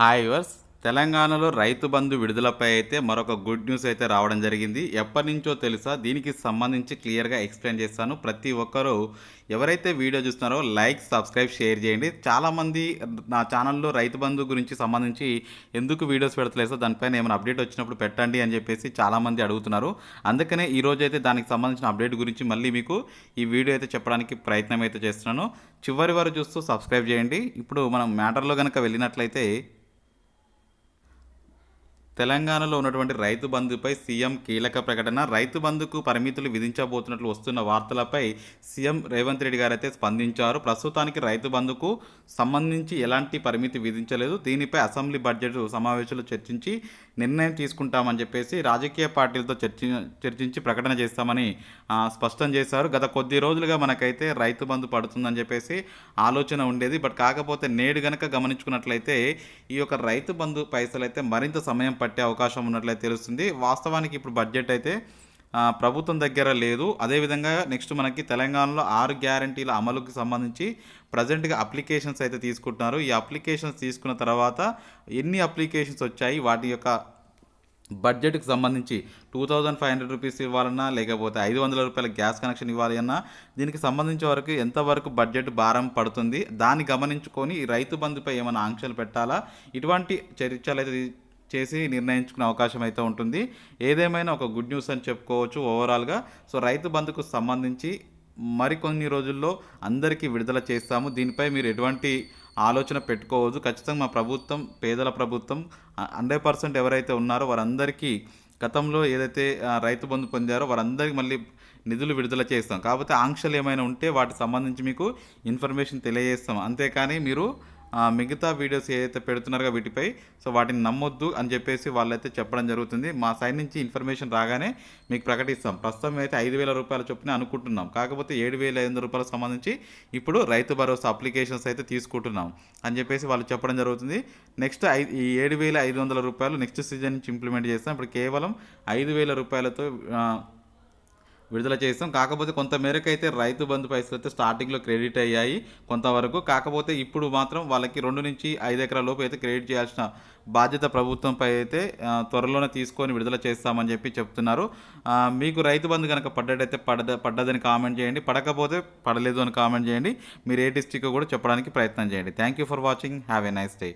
Hi verse తెలంగాణలో రైతు బంధు విడుదలపై అయితే మరొక గుడ్ న్యూస్ అయితే రావడం జరిగింది. ఎప్పటి నుంచో తెలుసా దీనికి సంబంధించి క్లియర్గా ఎక్స్ప్లెయిన్ చేస్తాను. ప్రతి ఒక్కరూ ఎవరైతే వీడియో చూస్తున్నారో లైక్ సబ్స్క్రైబ్ షేర్ చేయండి. చాలామంది నా ఛానల్లో రైతు బంధు గురించి సంబంధించి ఎందుకు వీడియోస్ పెడతలేదు దానిపైన ఏమైనా అప్డేట్ వచ్చినప్పుడు పెట్టండి అని చెప్పేసి చాలామంది అడుగుతున్నారు. అందుకనే ఈరోజు అయితే దానికి సంబంధించిన అప్డేట్ గురించి మళ్ళీ మీకు ఈ వీడియో అయితే చెప్పడానికి ప్రయత్నం అయితే చేస్తున్నాను. చివరి వారు చూస్తూ సబ్స్క్రైబ్ చేయండి. ఇప్పుడు మనం మ్యాటర్లో కనుక వెళ్ళినట్లయితే తెలంగాణలో ఉన్నటువంటి రైతు బంధుపై సీఎం కీలక ప్రకటన రైతు బంధుకు పరిమితులు విధించబోతున్నట్లు వస్తున్న వార్తలపై సీఎం రేవంత్ రెడ్డి గారు అయితే స్పందించారు. ప్రస్తుతానికి రైతు బంధుకు సంబంధించి ఎలాంటి పరిమితి విధించలేదు. దీనిపై అసెంబ్లీ బడ్జెట్ సమావేశంలో చర్చించి నిర్ణయం తీసుకుంటామని చెప్పేసి రాజకీయ పార్టీలతో చర్చి చర్చించి ప్రకటన చేస్తామని స్పష్టం చేశారు. గత కొద్ది రోజులుగా మనకైతే రైతు బంధు పడుతుందని చెప్పేసి ఆలోచన ఉండేది. బట్ కాకపోతే నేడు గనక గమనించుకున్నట్లయితే ఈ యొక్క రైతు బంధు పైసలు అయితే మరింత సమయం పట్టే అవకాశం ఉన్నట్లయితే తెలుస్తుంది. వాస్తవానికి ఇప్పుడు బడ్జెట్ అయితే ప్రభుత్వం దగ్గర లేదు. అదేవిధంగా నెక్స్ట్ మనకి తెలంగాణలో ఆరు గ్యారంటీల అమలుకి సంబంధించి ప్రజెంట్గా అప్లికేషన్స్ అయితే తీసుకుంటున్నారు. ఈ అప్లికేషన్స్ తీసుకున్న తర్వాత ఎన్ని అప్లికేషన్స్ వచ్చాయి వాటి యొక్క బడ్జెట్కి సంబంధించి two thousand five hundred rupees ఇవ్వాలన్నా లేకపోతే ఐదు వందల రూపాయల గ్యాస్ కనెక్షన్ ఇవ్వాలి అన్నా దీనికి సంబంధించి వరకు ఎంతవరకు బడ్జెట్ భారం పడుతుంది దాన్ని గమనించుకొని రైతు బంధుపై ఏమైనా ఆంక్షలు పెట్టాలా? ఇటువంటి చర్చలు అయితే చేసి నిర్ణయించుకునే అవకాశం అయితే ఉంటుంది. ఏదేమైనా ఒక గుడ్ న్యూస్ అని చెప్పుకోవచ్చు ఓవరాల్గా. సో రైతు బంధుకు సంబంధించి మరికొన్ని రోజుల్లో అందరికీ విడుదల చేస్తాము. దీనిపై మీరు ఎటువంటి ఆలోచన పెట్టుకోవచ్చు ఖచ్చితంగా మా ప్రభుత్వం పేదల ప్రభుత్వం హండ్రెడ్ పర్సెంట్ ఎవరైతే ఉన్నారో వారందరికీ గతంలో ఏదైతే రైతు బంధు పొందారో వారందరికీ మళ్ళీ నిధులు విడుదల చేస్తాం. కాకపోతే ఆంక్షలు ఏమైనా ఉంటే వాటికి సంబంధించి మీకు ఇన్ఫర్మేషన్ తెలియజేస్తాం. అంతేకాని మీరు మిగతా వీడియోస్ ఏదైతే పెడుతున్నారో వీటిపై సో వాటిని నమ్మొద్దు అని చెప్పేసి వాళ్ళైతే చెప్పడం జరుగుతుంది. మా సైడ్ నుంచి ఇన్ఫర్మేషన్ రాగానే మీకు ప్రకటిస్తాం. ప్రస్తుతం అయితే ఐదు వేల రూపాయల చొప్పున అనుకుంటున్నాం. కాకపోతే ఏడు వేల ఐదు వందల రూపాయలకు సంబంధించి ఇప్పుడు రైతు భరోసా అప్లికేషన్స్ అయితే తీసుకుంటున్నాం అని చెప్పేసి వాళ్ళు చెప్పడం జరుగుతుంది. నెక్స్ట్ ఐ ఈ ఏడు వేల ఐదు వందల రూపాయలు నెక్స్ట్ సీజన్ నుంచి ఇంప్లిమెంట్ చేస్తాం. ఇప్పుడు కేవలం ఐదు వేల రూపాయలతో విడుదల చేస్తాం. కాకపోతే కొంత మేరకు అయితే రైతు బంధు పైసలు అయితే స్టార్టింగ్లో క్రెడిట్ అయ్యాయి. కొంతవరకు కాకపోతే ఇప్పుడు మాత్రం వాళ్ళకి రెండు నుంచి ఐదు ఎకరాల లోపు అయితే క్రెడిట్ చేయాల్సిన బాధ్యత ప్రభుత్వంపై అయితే త్వరలోనే తీసుకొని విడుదల చేస్తామని చెప్పి చెప్తున్నారు. మీకు రైతు బంధు కనుక పడ్డట్టయితే పడద పడ్డదని కామెంట్ చేయండి. పడకపోతే పడలేదు అని కామెంట్ చేయండి. మీరు ఏ డిస్టిక్ కూడా చెప్పడానికి ప్రయత్నం చేయండి. Thank you for watching have a nice day